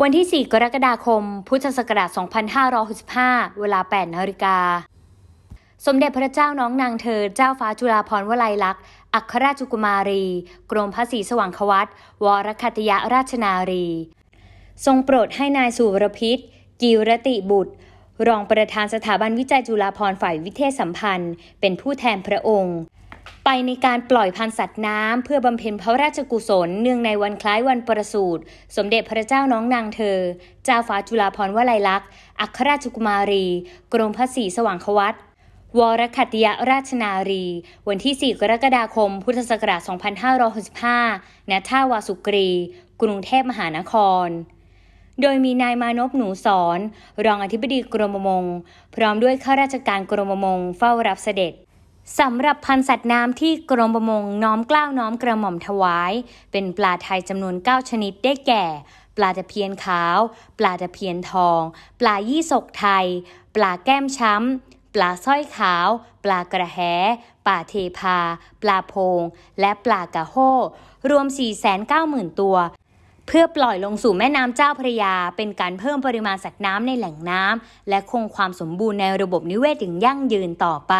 วันที่ 4 กรกฎาคม พุทธศักราช 2565 เวลา 8 นาฬิกา สมเด็จพระเจ้าน้องนางเธอ เจ้าฟ้าจุฬาภรณ์วลัยลักษณ์ อัครราชกุมารี กรมพระศรีสว่างควัตวรคัตยราชนารี ทรงโปรดให้นายสุรพิษ กิรติบุตร รองประธานสถาบันวิจัยจุฬาภรณ์ฝ่ายวิเทศสัมพันธ์ เป็นผู้แทนพระองค์ ไปในการปล่อยพันธุ์สัตว์น้ำเพื่อบำเพ็ญพระราชกุศลเนื่องในวันคล้ายวันประสูติ สมเด็จพระเจ้าน้องนางเธอ เจ้าฟ้าจุฬาภรณ์วลัยลักษณ์ อัครราชกุมารี กรมพระศรีสว่างควัตวรคัตยราชนารี วันที่ 4 กรกฎาคม พุทธศักราช 2565 ณ ท่าวาสุกรี กรุงเทพมหานคร โดยมีนายมานพหนูสอน รองอธิบดีกรมประมง พร้อมด้วยข้าราชการกรมประมงเฝ้ารับเสด็จ สำหรับพันสัตว์น้ำที่กรมประมงน้อมกล้าวน้อมกระหม่อมถวาย เป็นปลาไทยจำนวน 9 ชนิดได้แก่ ปลาตะเพียนขาว ปลาตะเพียนทอง ปลายี่สกไทย ปลาแก้มช้ำ ปลาสร้อยขาว ปลากระแหปลาเทพา ปลาโพง และปลากระโหรวม 490,000 ตัวเพื่อปล่อยลงสู่แม่น้ำเจ้าพระยา เป็นการเพิ่มปริมาณสัตว์น้ำในแหล่งน้ำและคงความสมบูรณ์ในระบบนิเวศอย่างยั่งยืนต่อไป